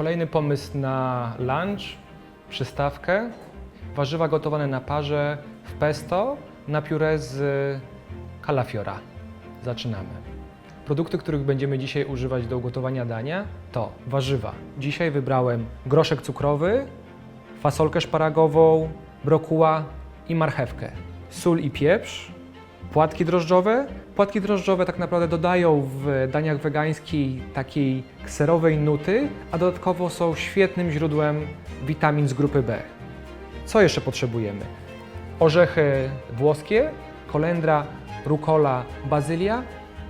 Kolejny pomysł na lunch, przystawkę. Warzywa gotowane na parze w pesto na pióre z kalafiora. Zaczynamy. Produkty, których będziemy dzisiaj używać do ugotowania dania to warzywa. Dzisiaj wybrałem groszek cukrowy, fasolkę szparagową, brokuła i marchewkę. Sól i pieprz, płatki drożdżowe. Płatki drożdżowe tak naprawdę dodają w daniach wegańskich takiej kserowej nuty, a dodatkowo są świetnym źródłem witamin z grupy B. Co jeszcze potrzebujemy? Orzechy włoskie, kolendra, rukola, bazylia.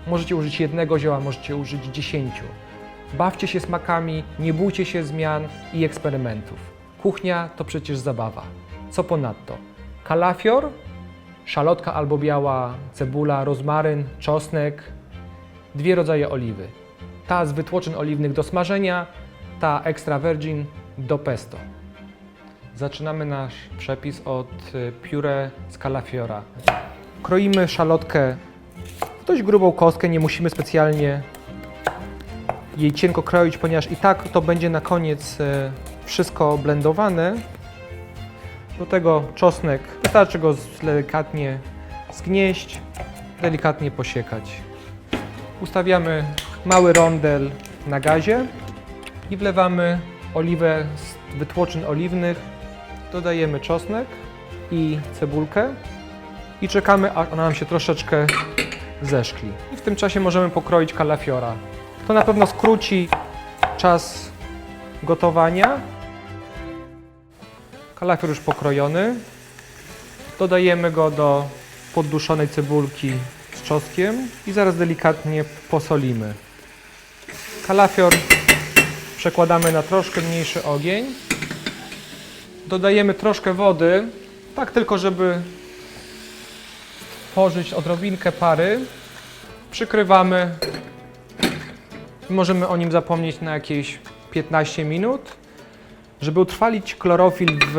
Możecie użyć jednego zioła, możecie użyć dziesięciu. Bawcie się smakami, nie bójcie się zmian i eksperymentów. Kuchnia to przecież zabawa. Co ponadto? Kalafior, szalotka albo biała, cebula, rozmaryn, czosnek, dwie rodzaje oliwy. Ta z wytłoczyn oliwnych do smażenia, ta extra virgin do pesto. Zaczynamy nasz przepis od y, pióre z kalafiora. Kroimy szalotkę w dość grubą kostkę, nie musimy specjalnie jej cienko kroić, ponieważ i tak to będzie na koniec e, wszystko blendowane. Do tego czosnek, wystarczy go delikatnie zgnieść, delikatnie posiekać. Ustawiamy mały rondel na gazie i wlewamy oliwę z wytłoczyn oliwnych. Dodajemy czosnek i cebulkę i czekamy, aż ona nam się troszeczkę zeszkli. I w tym czasie możemy pokroić kalafiora. To na pewno skróci czas gotowania. Kalafior już pokrojony. Dodajemy go do podduszonej cebulki z czosnkiem i zaraz delikatnie posolimy. Kalafior przekładamy na troszkę mniejszy ogień. Dodajemy troszkę wody, tak tylko żeby tworzyć odrobinkę pary. Przykrywamy możemy o nim zapomnieć na jakieś 15 minut. Żeby utrwalić chlorofil w,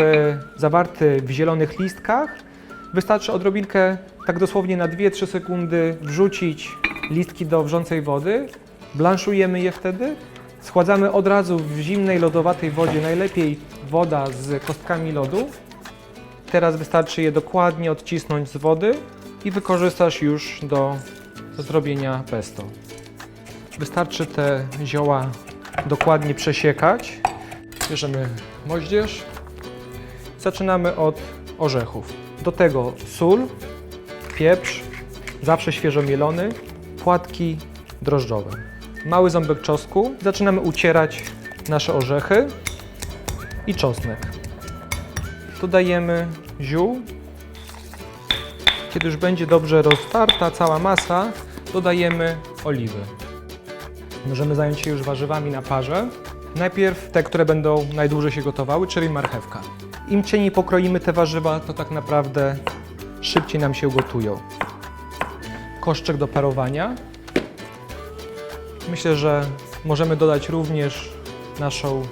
zawarty w zielonych listkach, wystarczy odrobinkę, tak dosłownie na 2-3 sekundy, wrzucić listki do wrzącej wody. Blanszujemy je wtedy. Schładzamy od razu w zimnej, lodowatej wodzie, najlepiej woda z kostkami lodu. Teraz wystarczy je dokładnie odcisnąć z wody i wykorzystasz już do zrobienia pesto. Wystarczy te zioła dokładnie przesiekać. Bierzemy moździerz. Zaczynamy od orzechów. Do tego sól, pieprz, zawsze świeżo mielony, płatki drożdżowe. Mały ząbek czosnku. Zaczynamy ucierać nasze orzechy i czosnek. Dodajemy ziół. Kiedy już będzie dobrze roztarta cała masa, dodajemy oliwy. Możemy zająć się już warzywami na parze. Najpierw te, które będą najdłużej się gotowały, czyli marchewka. Im cieniej pokroimy te warzywa, to tak naprawdę szybciej nam się ugotują. Koszczek do parowania. Myślę, że możemy dodać również naszą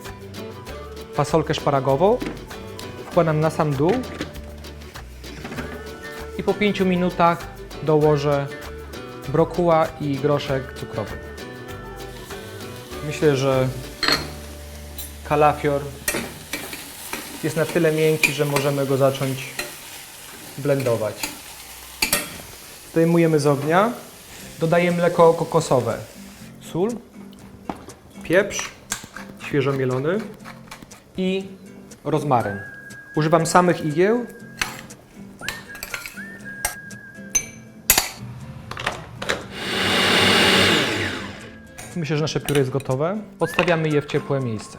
fasolkę szparagową. Wkładam na sam dół i po 5 minutach dołożę brokuła i groszek cukrowy. Myślę, że kalafior jest na tyle miękki, że możemy go zacząć blendować. Zdejmujemy z ognia, dodaję mleko kokosowe, sól, pieprz świeżo mielony i rozmaryn. Używam samych igieł. Myślę, że nasze pióre jest gotowe. Odstawiamy je w ciepłe miejsce.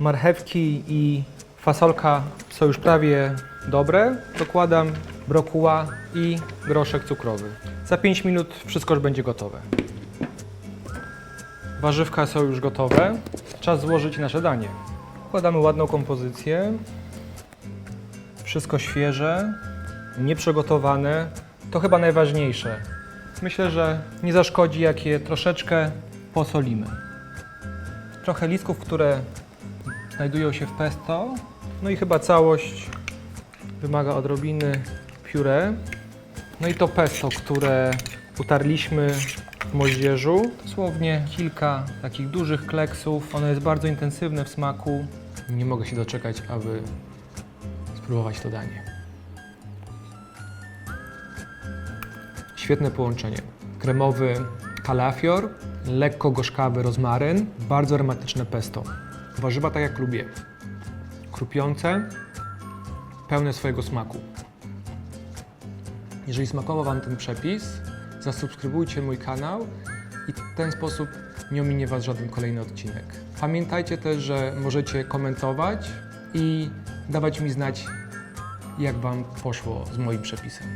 Marchewki i fasolka są już prawie dobre. Dokładam brokuła i groszek cukrowy. Za 5 minut wszystko już będzie gotowe. Warzywka są już gotowe. Czas złożyć nasze danie. Wkładamy ładną kompozycję. Wszystko świeże, nieprzygotowane. To chyba najważniejsze. Myślę, że nie zaszkodzi, jak je troszeczkę posolimy. Trochę listków, które znajdują się w pesto. No i chyba całość wymaga odrobiny pióre. No i to pesto, które utarliśmy moździerzu. Dosłownie kilka takich dużych kleksów. Ono jest bardzo intensywne w smaku. Nie mogę się doczekać, aby spróbować to danie. Świetne połączenie. Kremowy kalafior, lekko gorzkawy rozmaryn, bardzo aromatyczne pesto. Warzywa tak jak lubię. Krupiące, pełne swojego smaku. Jeżeli smakował Wam ten przepis, zasubskrybujcie mój kanał i w ten sposób nie ominie Was żaden kolejny odcinek. Pamiętajcie też, że możecie komentować i dawać mi znać, jak Wam poszło z moim przepisem.